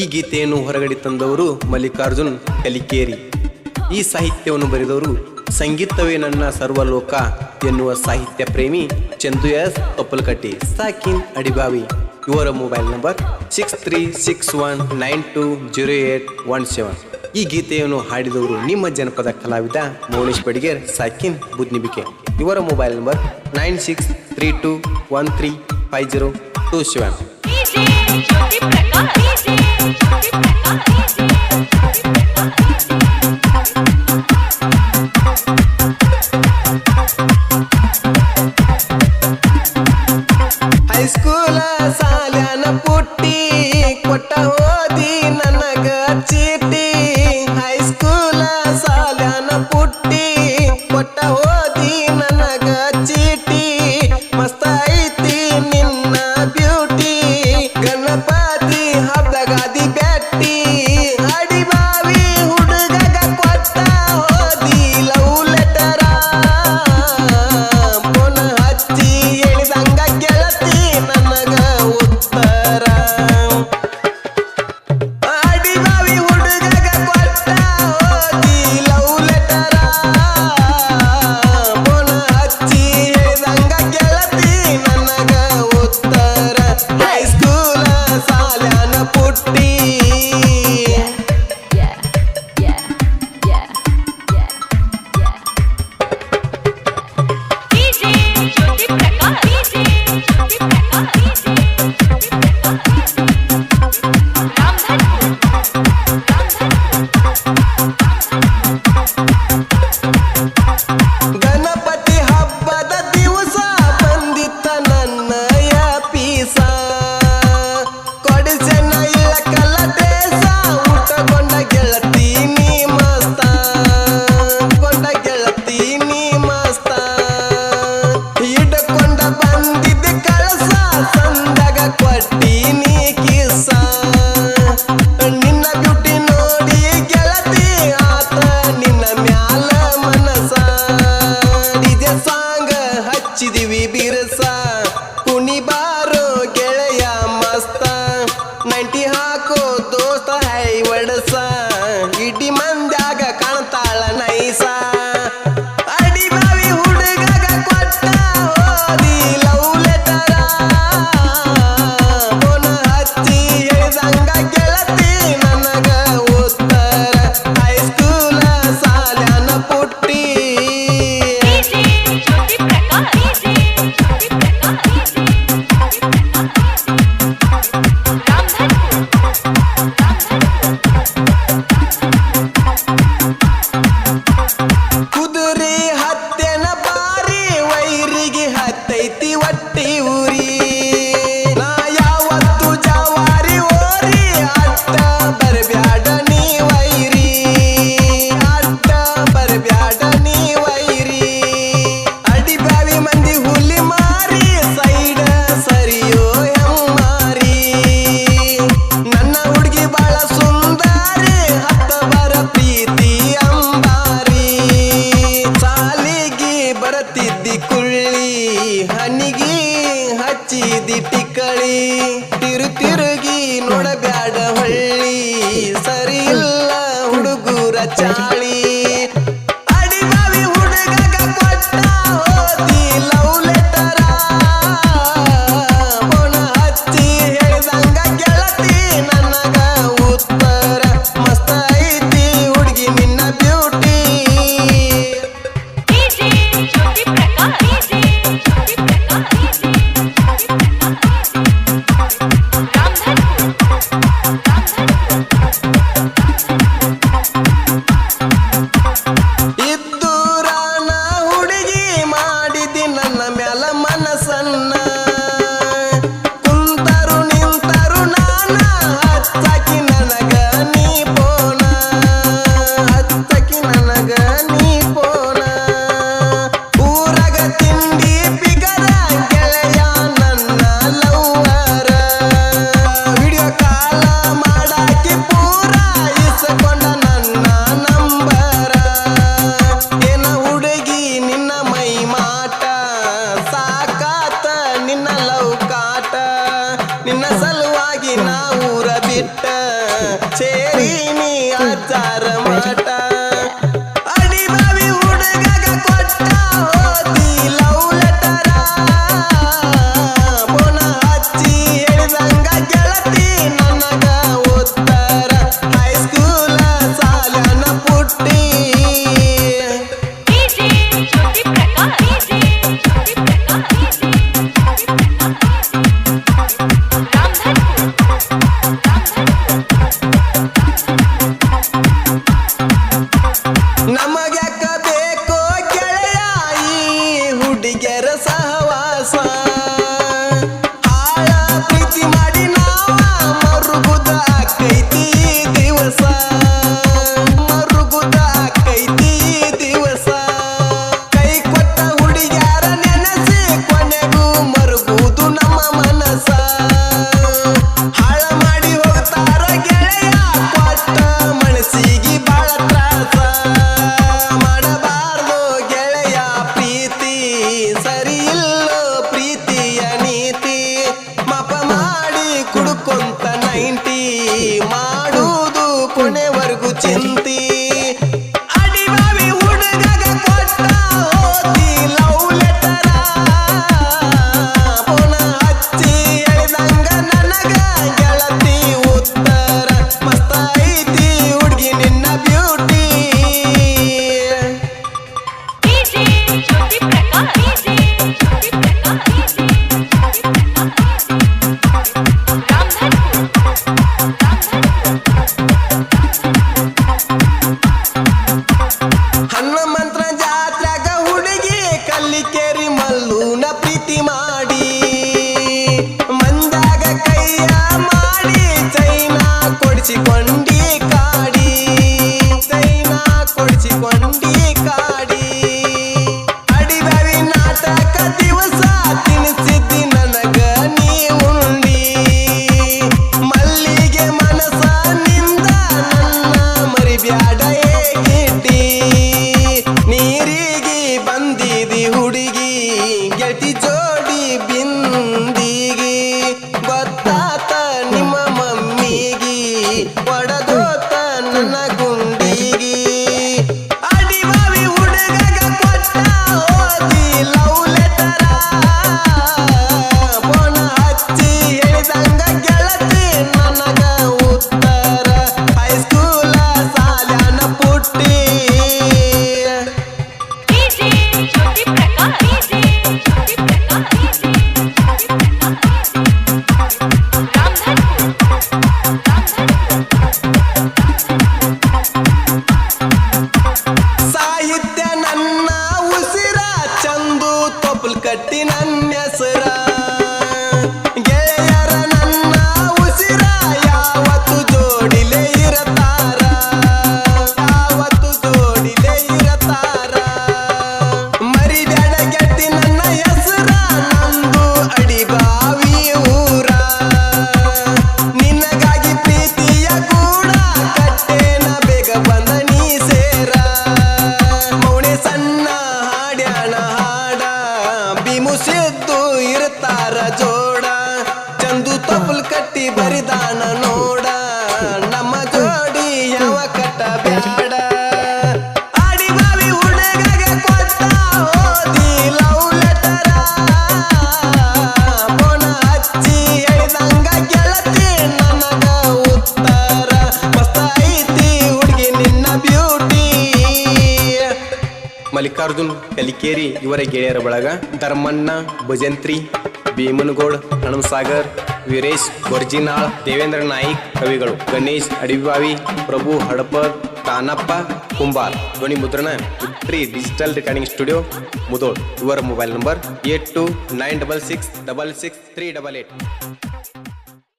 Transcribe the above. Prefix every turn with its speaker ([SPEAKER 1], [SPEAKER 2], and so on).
[SPEAKER 1] ಈ ಗೀತೆಯನ್ನು ಹೊರಗಡೆ ತಂದವರು ಮಲ್ಲಿಕಾರ್ಜುನ್ ಕಲಿಕೇರಿ. ಈ ಸಾಹಿತ್ಯವನ್ನು ಬರೆದವರು, ಸಂಗೀತವೇ ನನ್ನ ಸರ್ವಲೋಕ ಎನ್ನುವ ಸಾಹಿತ್ಯ ಪ್ರೇಮಿ ಚಂದು ಎಸ್ ತೊಪ್ಪಲಕಟ್ಟಿ. ಸಾಕಿನ್ ಅಡಿಬಾವಿ, ಇವರ mobile number six three six one nine two zero eight one seven ಈ ಗೀತೆಯನ್ನು ಹಾಡಿದವರು ನಿಮ್ಮ ಜನಪದ ಕಲಾವಿದ ಮೌನೇಶ್ ಬಡಿಗೇರ್, ಸಾಕಿನ್ ಬುದ್ನಿಬಿಕೆ. ಇವರ mobile number nine six three two one three five zero two seven வச்சாரு కొంత నైంటీ మాడు దూకునే వరకు చింతి. ಕೇಳ್ತಿ ಜೋ ಮಲ್ಲಿಕಾರ್ಜುನ್ ಕಲಿಕೇರಿ, ಇವರ ಗೆಳೆಯರ ಬಳಗ. ಧರ್ಮಣ್ಣ, ಭಜಂತ್ರಿ, ಭೀಮನಗೌಡ್, ಹಣಸಾಗರ್, ವೀರೇಶ್ ಗೊರ್ಜಿನಾಳ್ ದೇವೇಂದ್ರ ನಾಯ್ಕ್ ಕವಿಗಳು, ಗಣೇಶ್, ಅಡಿಬಾವಿ, ಪ್ರಭು ಹಡಪರ್ ತಾನಪ್ಪ, ಕುಂಬಾರ್. ಧ್ವನಿ ಮುದ್ರಣ victory digital recording studio, Mudhol. ಇವರ mobile number eight two nine double six double six three double eight.